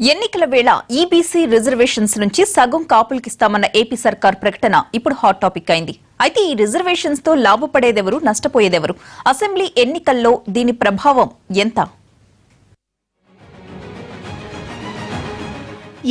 ఎన్నికల వేళ EBC reservations నుంచి సగం కాపులకిస్తామన్న ఏపీ సర్కార్ ప్రకటన ఇప్పుడు హాట్ టాపిక్ అయింది. అయితే ఈ రిజర్వేషన్స్తో లాభపడేదెవరు నష్టపోయేదెవరు? అసెంబ్లీ ఎన్నికల్లో దీని ప్రభావం ఎంత?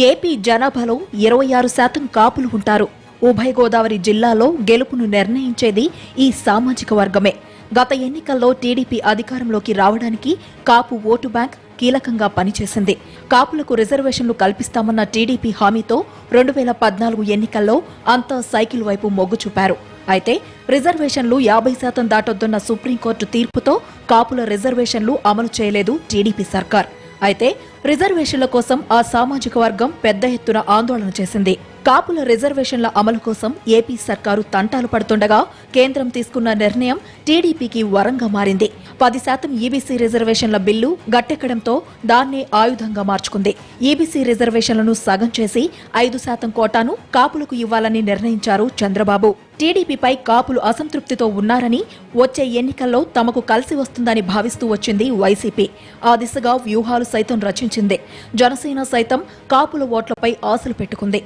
ఏపీ జనాభాలో ఇరవై ఆరు శాతం కాపులు ఉంటారు. ఉభయ గోదావరి జిల్లాలో గెలుపును నిర్ణయించేది ఈ సామాజిక వర్గమే. గత ఎన్నికల్లో టీడీపీ అధికారంలోకి రావడానికి కాపు ఓటు బ్యాంక్ కీలకంగా పనిచేసింది. కాపులకు రిజర్వేషన్లు కల్పిస్తామన్న టీడీపీ హామీతో రెండు వేల పద్నాలుగు ఎన్నికల్లో అంతా సైకిల్ వైపు మొగ్గు చూపారు. అయితే రిజర్వేషన్లు యాభై శాతం దాటొద్దన్న సుప్రీంకోర్టు తీర్పుతో కాపుల రిజర్వేషన్లు అమలు చేయలేదు టీడీపీ సర్కార్. అయితే రిజర్వేషన్ల కోసం ఆ సామాజిక వర్గం పెద్ద ఎత్తున ఆందోళన చేసింది. కాపుల రిజర్వేషన్ల అమలు కోసం ఏపీ సర్కారు తంటాలు పడుతుండగా కేంద్రం తీసుకున్న నిర్ణయం టీడీపీకి వరంగా మారింది. పది శాతం ఈబీసీ రిజర్వేషన్ల బిల్లు గట్టెక్కడంతో దాన్నే ఆయుధంగా మార్చుకుంది. ఈబీసీ రిజర్వేషన్లను సగం చేసి ఐదు శాతం కోటాను కాపులకు ఇవ్వాలని నిర్ణయించారు చంద్రబాబు. టీడీపీపై కాపులు అసంతృప్తితో ఉన్నారని వచ్చే ఎన్నికల్లో తమకు కలిసి వస్తుందని భావిస్తూ వచ్చింది వైసీపీ. ఆ దిశగా వ్యూహాలు సైతం రచించింది. జనసేన సైతం కాపుల ఓట్లపై ఆశలు పెట్టుకుంది.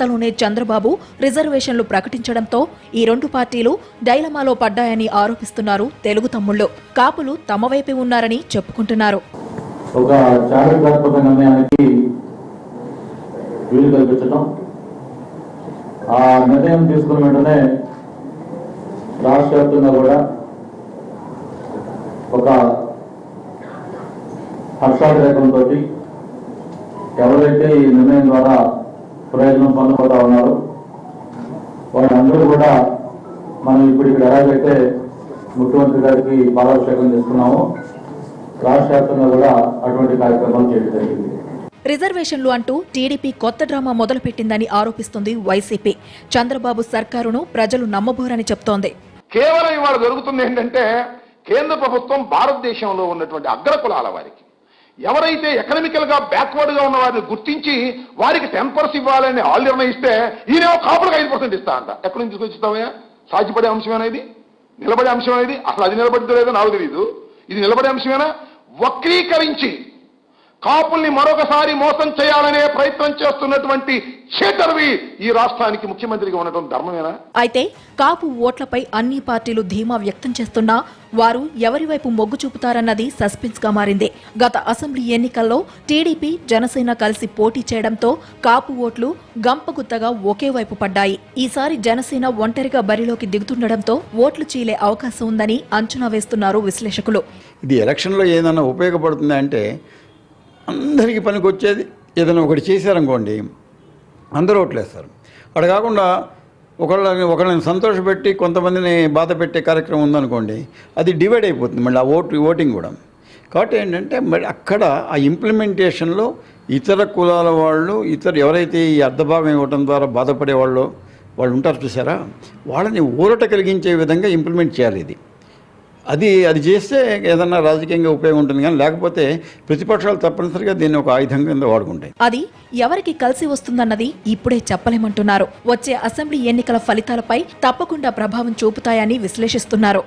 అంతలోనే చంద్రబాబు రిజర్వేషన్లు ప్రకటించడంతో ఈ రెండు పార్టీలు డైలమాలో పడ్డాయని ఆరోపిస్తున్నారు తెలుగు తమ్ముళ్ళు కాపులు తమ వైపే ఉన్నారని చెప్పుకుంటున్నారు. ఒక చారిత్రాత్మక నిర్ణయానికి వీలు కల్పించడం ఆ నిర్ణయం తీసుకున్న వెంటనే రాష్ట్ర వ్యాప్తంగా కూడా ఒక ఎవరైతే ఈ నిర్ణయం ద్వారా ప్రయోజనం పొందబోతా ఉన్నారో. వాళ్ళందరూ కూడా మనం ఇప్పుడు ఇక్కడ ఎలాగైతే ముఖ్యమంత్రి గారికి పాలాభిషేకం చేసుకున్నామో రాష్ట్ర వ్యాప్తంగా కూడా అటువంటి కార్యక్రమాలు చేయడం జరిగింది. రిజర్వేషన్లు అంటూ టీడీపీ కొత్త డ్రామా మొదలుపెట్టిందని ఆరోపిస్తుంది వైసీపీ. చంద్రబాబు సర్కారును ప్రజలు నమ్మబోరని చెప్తోంది. కేవలం ఇవాళ జరుగుతుంది ఏంటంటే కేంద్ర ప్రభుత్వం భారతదేశంలో ఉన్నటువంటి అగ్ర కులాల వారికి ఎవరైతే ఎకనామికల్గా గా బ్యాక్వర్డ్గా ఉన్న వారిని గుర్తించి వారికి టెన్ పర్సెంట్ ఇవ్వాలని ఆల్ నిర్ణయిస్తే ఈయనేమో కాపులకు ఐదు పర్సెంట్ ఇస్తా అంట. ఎక్కడి నుంచి తీసుకొచ్చిస్తామయ్యా సాధ్యపడే అంశమేనా అనేది నిలబడే అంశమేనా అసలు అది నిలబడితే లేదో నాకు తెలియదు ఇది నిలబడే అంశమేనా వక్రీకరించి కాపుల్ని మరొకసారి మోసం చేయాలనే ప్రయత్నం చేస్తున్నటువంటి చేటర్వి ఈ రాష్ట్రానికి ముఖ్యమంత్రిగా ఉండటం ధర్మమేనా? అయితే కాపు ఓట్లపై అన్ని పార్టీలు ధీమా వ్యక్తం చేస్తున్నా వారు ఎవరి వైపు మొగ్గు చూపుతారన్నది సస్పెన్స్గా మారింది. గత అసెంబ్లీ ఎన్నికల్లో టీడీపీ జనసేన కలిసి పోటీ చేయడంతో కాపు ఓట్లు గంపగుత్తగా ఒకే వైపు పడ్డాయి. ఈసారి జనసేన ఒంటరిగా బరిలోకి దిగుతుండటంతో ఓట్లు చీలే అవకాశం ఉందని అంచనా వేస్తున్నారు విశ్లేషకులు. ఇది ఎలక్షన్లో ఏదైనా ఉపయోగపడుతుంది అంటే అందరికీ పనికి వచ్చేది ఏదైనా ఒకటి చేశారనుకోండి అందరూ ఓట్లేస్తారు. అక్కడ కాకుండా ఒకళ్ళని ఒకళ్ళని సంతోషపెట్టి కొంతమందిని బాధ పెట్టే కార్యక్రమం ఉందనుకోండి అది డివైడ్ అయిపోతుంది మళ్ళీ ఆ ఓటు ఓటింగ్ కూడా. కాబట్టి ఏంటంటే మరి అక్కడ ఆ ఇంప్లిమెంటేషన్లో ఇతర కులాల వాళ్ళు ఇతర ఎవరైతే ఈ అర్ధభాగం ఇవ్వటం ద్వారా బాధపడే వాళ్ళు వాళ్ళు ఉంటారు చూసారా? వాళ్ళని ఊరట కలిగించే విధంగా ఇంప్లిమెంట్ చేయాలి ఇది. అది అది చేస్తే ఏదన్నా రాజకీయంగా ఉపయోగం ఉంటుంది కానీ లేకపోతే ప్రతిపక్షాలు తప్పనిసరిగా దీన్ని ఒక ఆయుధం కింద వాడుకుంటాయి. అది ఎవరికి కలిసి వస్తుందన్నది ఇప్పుడే చెప్పలేమంటున్నారు. వచ్చే అసెంబ్లీ ఎన్నికల ఫలితాలపై తప్పకుండా ప్రభావం చూపుతాయని విశ్లేషిస్తున్నారు.